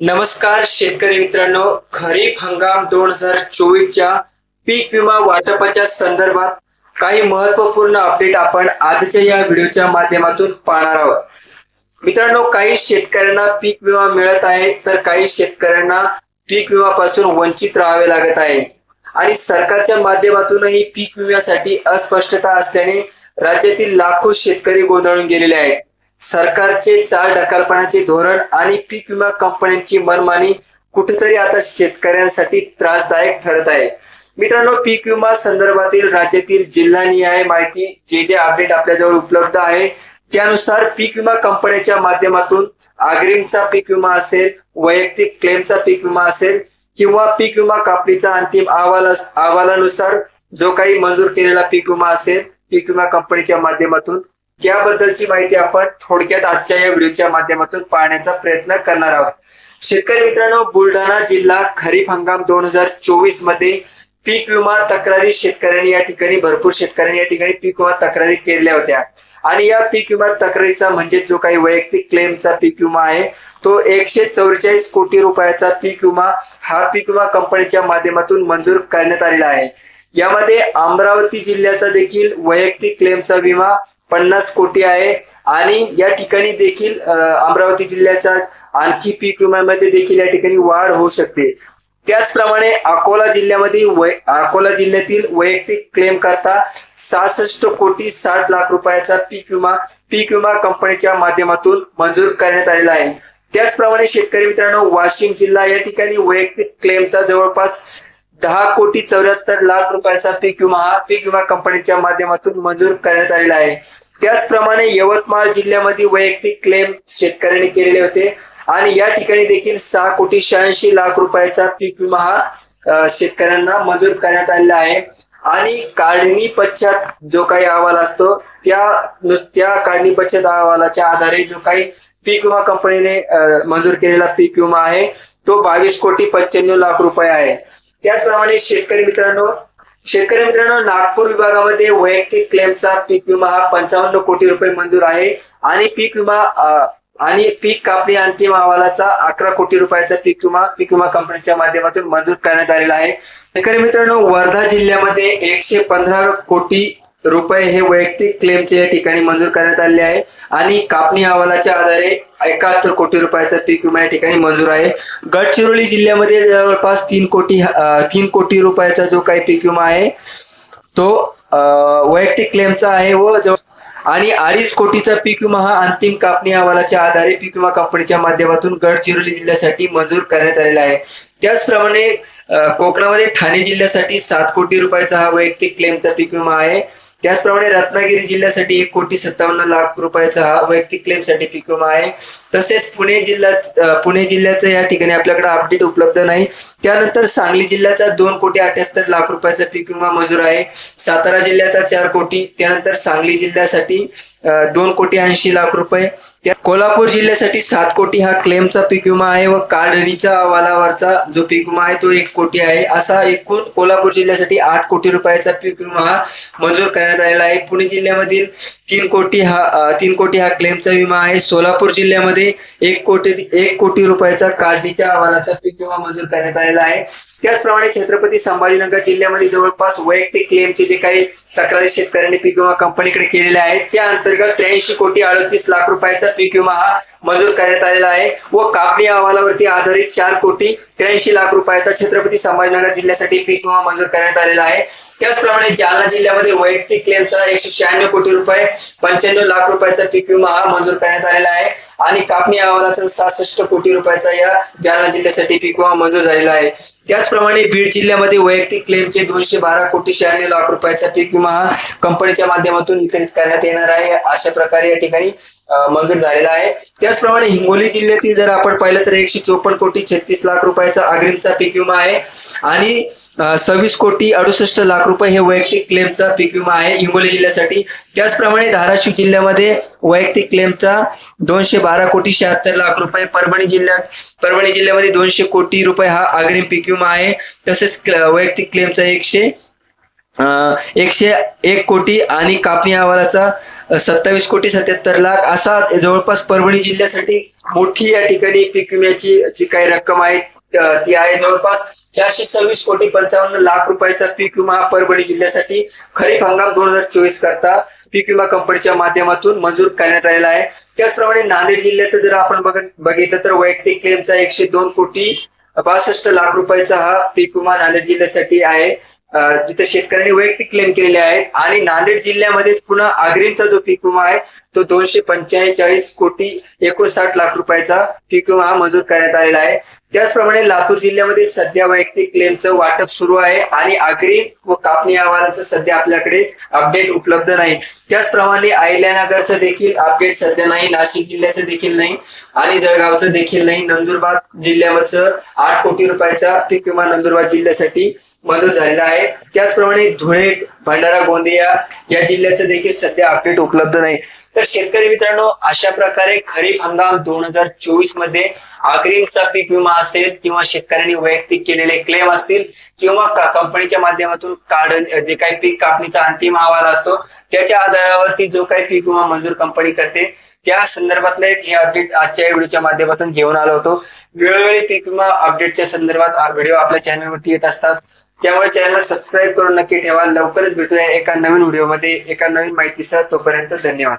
नमस्कार शेतकरी मित्रांनो. खरीप हंगाम दोन हजार चोवीसच्या पीक विमा वाटपाच्या संदर्भात काही महत्त्वपूर्ण अपडेट आपण आजच्या या व्हिडिओच्या माध्यमातून पाहणार आहोत. मित्रांनो काही शेतकऱ्यांना पीक विमा मिळत आहे तर काही शेतकऱ्यांना पीक विमापासून वंचित राहावे लागत आहे. आणि सरकारच्या माध्यमातूनही पीक विम्यासाठी अस्पष्टता असल्याने राज्यातील लाखो शेतकरी गोंधळून गेलेले आहेत. सरकारचे चाल ढकालपणाचे धोरण आणि पीक विमा कंपन्यांची मनमानी कुठेतरी आता शेतकऱ्यांसाठी त्रासदायक ठरत आहे. मित्रांनो पीक विमा संदर्भातील राज्यातील जिल्हानिहाय माहिती जे जे अपडेट आपल्याजवळ उपलब्ध आहे त्यानुसार पीक विमा कंपन्याच्या माध्यमातून अग्रिमचा पीक विमा असेल वैयक्तिक क्लेमचा पीक विमा असेल किंवा पीक विमा कापणीचा अंतिम अहवाल अहवालानुसार जो काही मंजूर केलेला पीक विमा असेल पीक विमा कंपनीच्या माध्यमातून त्याबद्दलची माहिती आपण थोडक्यात आजच्या या व्हिडिओच्या माध्यमातून पाहण्याचा प्रयत्न करणार आहोत. शेतकरी मित्रांनो बुलढाणा जिल्हा खरीप हंगाम दोन हजार चोवीसमध्ये पीक विमा तक्रारी शेतकऱ्यांनी या ठिकाणी भरपूर शेतकऱ्यांनी या ठिकाणी पीक विमा तक्रारी केल्या होत्या. आणि या पीक विमा तक्रारीचा म्हणजे जो काही वैयक्तिक क्लेमचा पीक विमा आहे तो एकशे चौवेचाळीस कोटी रुपयाचा पीक विमा हा पीक विमा कंपनीच्या माध्यमातून मंजूर करण्यात आलेला आहे. यामध्ये अमरावती जिल्ह्याचा देखील वैयक्तिक क्लेमचा विमा पन्नास कोटी आहे. आणि या ठिकाणी देखील अमरावती जिल्ह्याचा आणखी पीक विम्यामध्ये देखील या ठिकाणी वाढ होऊ शकते. त्याचप्रमाणे अकोला जिल्ह्यामध्ये वै अकोला जिल्ह्यातील वैयक्तिक क्लेम करता सहासष्ट कोटी साठ लाख रुपयाचा पीक विमा पीक विमा कंपनीच्या माध्यमातून मंजूर करण्यात आलेला आहे. त्याचप्रमाणे शेतकरी मित्रांनो वाशिम जिल्हा या ठिकाणी वैयक्तिक क्लेमचा जवळपास दहा कोटी चौऱ्याहत्तर लाख रुपयाचा पीक विमा हा पीक विमा कंपनीच्या माध्यमातून मंजूर करण्यात आलेला आहे. त्याचप्रमाणे यवतमाळ जिल्ह्यामध्ये वैयक्तिक क्लेम शेतकऱ्यांनी केलेले होते आणि या ठिकाणी देखील सहा कोटी शहाऐंशी लाख रुपयाचा पीक विमा हा शेतकऱ्यांना मंजूर करण्यात आलेला आहे. आणि काढणी पश्चात जो काही अहवाल असतो त्या त्या काढणी पश्चात अहवालाच्या आधारे जो काही पीक विमा कंपनीने मंजूर केलेला पीक विमा आहे तो बावीस कोटी पंच्याण्णव लाख रुपये आहे. त्याचप्रमाणे शेतकरी मित्रांनो शेतकरी मित्रांनो नागपूर विभागामध्ये वैयक्तिक क्लेमचा पीक विमा हा पंचावन्न कोटी रुपये मंजूर आहे. आणि पीक विमा आणि पीक कापणी अंतिम अहवालाचा अकरा कोटी रुपयाचा पीक विमा पीक विमा कंपनीच्या माध्यमातून मंजूर करण्यात आलेला आहे. शेतकरी मित्रांनो वर्धा जिल्ह्यामध्ये एकशे पंधरा कोटी रुपये हे वैयक्तिक क्लेमचे या ठिकाणी मंजूर करण्यात आले आहे. आणि कापणी अहवालाच्या आधारे एकाहत्तर कोटी रुपयाचा पीक विमा या ठिकाणी मंजूर आहे. गडचिरोली जिल्ह्यामध्ये जवळपास तीन कोटी तीन कोटी रुपयाचा जो काही पीक विमा आहे तो वैयक्तिक क्लेमचा आहे व जवळ आणि अडीच कोटीचा पीक विमा हा अंतिम कापणी अहवालाच्या आधारे पीक विमा कंपनीच्या माध्यमातून गडचिरोली जिल्ह्यासाठी मंजूर करण्यात आलेला आहे. त्याचप्रमाणे कोकणामध्ये ठाणे जिल्ह्यासाठी सात कोटी रुपयाचा हा वैयक्तिक क्लेमचा पीक विमा आहे. त्याचप्रमाणे रत्नागिरी जिल्ह्यासाठी एक कोटी सत्तावन्न लाख रुपयाचा हा वैयक्तिक क्लेमसाठी पीक विमा आहे. तसेच पुणे जिल्ह्यात पुणे जिल्ह्याचं या ठिकाणी आपल्याकडे अपडेट उपलब्ध नाही. त्यानंतर सांगली जिल्ह्याचा दोन कोटी अठ्याहत्तर लाख रुपयाचा पीक विमा मंजूर आहे. सातारा जिल्ह्याचा चार कोटी त्यानंतर सांगली जिल्ह्यासाठी दोन कोटी ऐंशी लाख रुपये. त्या कोल्हापूर जिल्ह्यासाठी सात कोटी हा क्लेमचा पीक विमा आहे व काढणीचा अहवालावरचा जो पीक विमा आहे तो एक कोटी आहे. असा एकूण कोल्हापूर जिल्ह्यासाठी आठ कोटी रुपयाचा पीक विमा हा मंजूर करण्यात आलेला आहे. पुणे जिल्ह्यामधील तीन कोटी हा तीन कोटी हा क्लेमचा विमा आहे. सोलापूर जिल्ह्यामध्ये एक कोटी एक कोटी रुपयाचा काढणीच्या अहवालाचा पीक विमा मंजूर करण्यात आलेला आहे. त्याचप्रमाणे छत्रपती संभाजीनगर जिल्ह्यामध्ये जवळपास वैयक्तिक क्लेमचे जे काही तक्रारी शेतकऱ्यांनी पीक विमा कंपनीकडे केलेले आहेत त्या अंतर्गत त्र्याऐंशी कोटी अडतीस लाख रुपयाचा पीक विमा हा मंजूर करण्यात आलेला आहे व कापणी अहवालावरती आधारित चार कोटी त्र्याऐंशी लाख रुपयाचा छत्रपती संभाजीनगर जिल्ह्यासाठी पीक विमा मंजूर करण्यात आलेला आहे. त्याचप्रमाणे जालना जिल्ह्यामध्ये वैयक्तिक क्लेमचा एकशे शहाण्णव कोटी रुपये पंच्याण्णव लाख रुपयाचा पीक विमा हा मंजूर करण्यात आलेला आहे. आणि कापणी अहवालाचा सहासष्ट कोटी रुपयाचा या जालना जिल्ह्यासाठी पीक विमा मंजूर झालेला आहे. त्याचप्रमाणे बीड जिल्ह्यामध्ये वैयक्तिक क्लेमचे दोनशे बारा कोटी शहाण्णव लाख रुपयाचा पीक विमा हा कंपनीच्या माध्यमातून वितरित करण्यात येणार आहे. अशा प्रकारे या ठिकाणी मंजूर झालेला आहे. त्याचप्रमाणे हिंगोली जिल्ह्यातील जर आपण पाहिलं तर एकशे चोपन्न कोटी छत्तीस लाख रुपयाचा अग्रिमचा पीक विमा आहे. आणि सव्वीस कोटी अडुसष्ट लाख रुपये हे वैयक्तिक क्लेमचा पीक विमा आहे हिंगोली जिल्ह्यासाठी. त्याचप्रमाणे धाराशिव जिल्ह्यामध्ये वैयक्तिक क्लेमचा दोनशे बारा कोटी शहात्तर लाख रुपये परभणी जिल्ह्यात परभणी जिल्ह्यामध्ये दोनशे कोटी रुपये हा अग्रिम पीक विमा आहे. तसेच वैयक्तिक क्लेमचा एकशे एकशे एक कोटी आणि कापणी अहवालाचा सत्तावीस कोटी सत्याहत्तर लाख असा जवळपास परभणी जिल्ह्यासाठी मोठी या ठिकाणी पीक विम्याची जी काही रक्कम आहे ती आहे जवळपास चारशे सव्वीस कोटी पंचावन्न लाख रुपयाचा पीक विमा परभणी जिल्ह्यासाठी खरीप हंगाम दोन हजार चोवीस करता पीक विमा कंपनीच्या माध्यमातून मंजूर करण्यात आलेला आहे. त्याचप्रमाणे नांदेड जिल्ह्यात जर आपण बघत बघितलं तर वैयक्तिक क्लेमचा एकशे दोन कोटी बासष्ट लाख रुपयाचा हा पीक विमा नांदेड जिल्ह्यासाठी आहे. जिथे शेतकऱ्यांनी वैयक्तिक क्लेम केलेले आहेत. आणि नांदेड जिल्ह्यामध्येच पुन्हा आग्रीमचा जो पीक विमा आहे तो दोनशे पंचेचाळीस कोटी एकोणसाठ लाख रुपयाचा पीक विमा हा मंजूर करण्यात आलेला आहे. त्याचप्रमाणे लातूर जिल्ह्यामध्ये सध्या वैयक्तिक क्लेमचं वाटप सुरू आहे आणि अग्रिम व कापणी अहवालाचं सध्या आपल्याकडे अपडेट उपलब्ध नाही. त्याचप्रमाणे अहिल्यानगरचं देखील अपडेट सध्या नाही नाशिक जिल्ह्याचं देखील नाही आणि जळगावचं देखील नाही. नंदुरबार जिल्ह्याचं आठ कोटी रुपयाचा पीक विमा नंदुरबार जिल्ह्यासाठी मंजूर झालेला आहे. त्याचप्रमाणे धुळे भंडारा गोंदिया या जिल्ह्याचं देखील सध्या अपडेट उपलब्ध नाही. तर शेतकरी मित्रांनो अशा प्रकारे खरीप हंगाम दोन हजार चोवीसमध्ये अग्रिमचा पीक विमा असेल किंवा शेतकऱ्यांनी वैयक्तिक केलेले क्लेम असतील किंवा कंपनीच्या माध्यमातून काढण जे काही पीक कापणीचा अंतिम अहवाल असतो त्याच्या आधारावरती जो काही पीक विमा मंजूर कंपनी करते त्या संदर्भातलं एक हे अपडेट आजच्या व्हिडिओच्या माध्यमातून घेऊन आलो होतो. वेळोवेळी पीक विमा अपडेटच्या संदर्भात व्हिडिओ आपल्या चॅनलवरती येत असतात. त्यामुळे चॅनल सबस्क्राईब करून नक्की ठेवा. लवकरच भेटूया एका नवीन व्हिडिओमध्ये. एका नवीन माहितीसह तोपर्यंत धन्यवाद.